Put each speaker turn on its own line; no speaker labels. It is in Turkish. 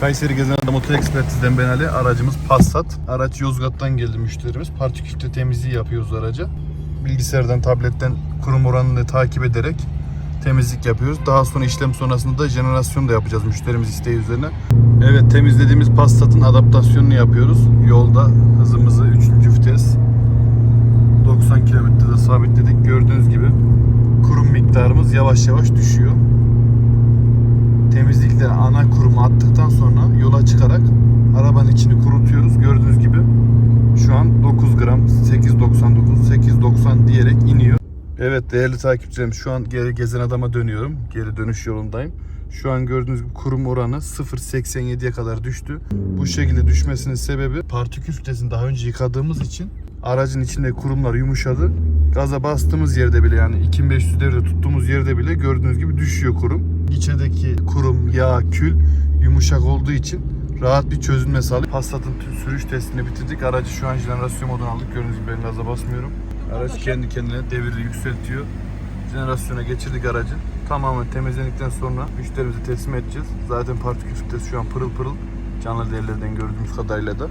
Kayseri Gezen Adam Oto Ekspertiz'den ben Ali. Aracımız Passat. Araç Yozgat'tan geldi müşterimiz. Partikülte temizliği yapıyoruz araca. Bilgisayardan, tabletten kurum oranını takip ederek temizlik yapıyoruz. Daha sonra işlem sonrasında da jenerasyon da yapacağız müşterimiz isteği üzerine. Evet temizlediğimiz Passat'ın adaptasyonunu yapıyoruz. Yolda hızımızı 3. vites 90 kilometrede sabitledik. Gördüğünüz gibi kurum miktarımız yavaş yavaş düşüyor attıktan sonra yola çıkarak arabanın içini kurutuyoruz. Gördüğünüz gibi şu an 9 gram 8.99 8.90 diyerek iniyor. Evet değerli takipçilerim şu an geri gezen adama dönüyorum. Geri dönüş yolundayım. Şu an gördüğünüz gibi kurum oranı 0.87'ye kadar düştü. Bu şekilde düşmesinin sebebi partikül filtresini daha önce yıkadığımız için aracın içinde kurumlar yumuşadı. Gaza bastığımız yerde bile yani 2500 devirde tuttuğumuz yerde bile gördüğünüz gibi düşüyor kurum. İçerideki kurum, yağ, kül yumuşak olduğu için rahat bir çözülme sağlıyor. Passat'ın tüm sürüş testini bitirdik. Aracı şu an jenerasyon moduna aldık. Gördüğünüz gibi ben gaza basmıyorum. Araç kendi kendine deviri yükseltiyor. Jenerasyona geçirdik aracı. Tamamen temizlendikten sonra müşterimize teslim edeceğiz. Zaten partikül filtresi şu an pırıl pırıl. Canlı değerlerden gördüğümüz kadarıyla da.